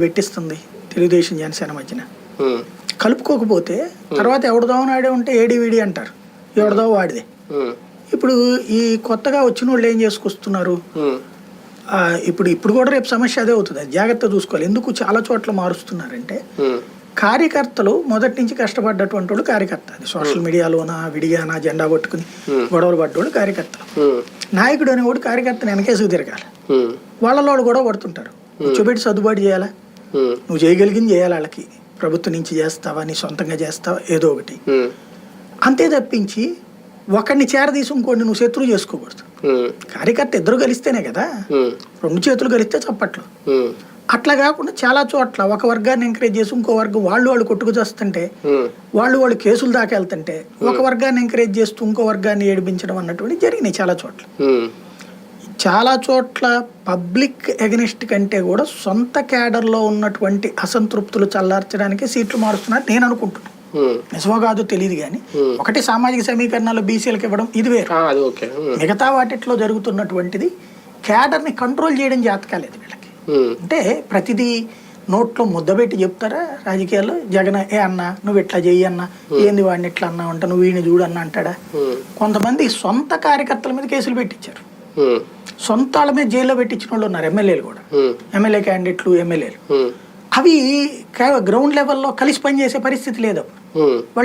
పెట్టిస్తుంది తెలుగుదేశం జనసేన మధ్యన. కలుపుకోకపోతే తర్వాత ఎవడదో ఆడే ఉంటే ఏడివిడి అంటారు. ఎవడదో వాడిదే. ఇప్పుడు ఈ కొత్తగా వచ్చిన వాళ్ళు ఏం చేసుకొస్తున్నారు? ఇప్పుడు ఇప్పుడు కూడా రేపు సమస్య అదే అవుతుంది. జాగ్రత్త చూసుకోవాలి. ఎందుకు చాలా చోట్ల మారుస్తున్నారంటే కార్యకర్తలు మొదటి నుంచి కష్టపడ్డటువంటి వాళ్ళు కార్యకర్త. అది సోషల్ మీడియాలోనా విడిగానా జెండా పట్టుకుని గొడవలు పడ్డోళ్ళు కార్యకర్తలు ఉమ్, నాయకుడు అనేవాడు కార్యకర్తను వెనకేసుకు తిరగాలి వాళ్ళలో వాళ్ళు గొడవ పడుతుంటారు. కూర్చోబెట్టి సర్దుబాటు చేయాలా? నువ్వు చేయగలిగింది చేయాలి వాళ్ళకి. ప్రభుత్వం నుంచి చేస్తావా నీ సొంతంగా చేస్తావా ఏదో ఒకటి. అంతే తప్పించి ఒకడిని చేరదీసి ఇంకోటి నువ్వు శత్రువు చేసుకోకూడదు. కార్యకర్త ఇద్దరు కలిస్తేనే కదా. రెండు చేతులు కలిస్తే చప్పట్లు. అట్లా కాకుండా చాలా చోట్ల ఒక వర్గాన్ని ఎంకరేజ్ చేసి ఇంకో వర్గం వాళ్ళు వాళ్ళు కొట్టుకు చేస్తుంటే వాళ్ళు వాళ్ళు కేసులు దాకా వెళ్తుంటే ఒక వర్గాన్ని ఎంకరేజ్ చేస్తూ ఇంకో వర్గాన్ని ఏడిపించడం అన్నటువంటి జరిగినాయి చాలా చోట్ల. చాలా చోట్ల పబ్లిక్ ఎగనిస్ట్ కంటే కూడా సొంత క్యాడర్లో ఉన్నటువంటి అసంతృప్తులు చల్లార్చడానికి సీట్లు మారుస్తున్నారు నేను అనుకుంటున్నాను. నిజమో కాదో తెలియదు కానీ ఒకటి సామాజిక సమీకరణాలు బీసీలకు ఇవ్వడం ఇది వేరు. మిగతా వాటిట్లో జరుగుతున్నటువంటిది క్యాడర్ని కంట్రోల్ చేయడం జాతకాలేదు వీళ్ళకి. అంటే ప్రతిదీ నోట్లో ముద్దబెట్టి చెప్తారా? రాజకీయాల్లో జగన్ ఏ అన్న నువ్వు ఇట్లా చెయ్యి అన్న ఏంది వాడిని ఇట్లా అన్నా అంట నువ్వు వీడిని చూడన్న అంటాడా? కొంతమంది సొంత కార్యకర్తల మీద కేసులు పెట్టించారు. ఉమ్, సొంత వాళ్ళ మీద జైల్లో పెట్టించిన వాళ్ళు ఉన్నారు ఎమ్మెల్యేలు కూడా. ఎమ్మెల్యే క్యాండిడేట్లు ఎమ్మెల్యేలు. అవి గ్రౌండ్ లెవెల్లో కలిసి పనిచేసే పరిస్థితి లేదు.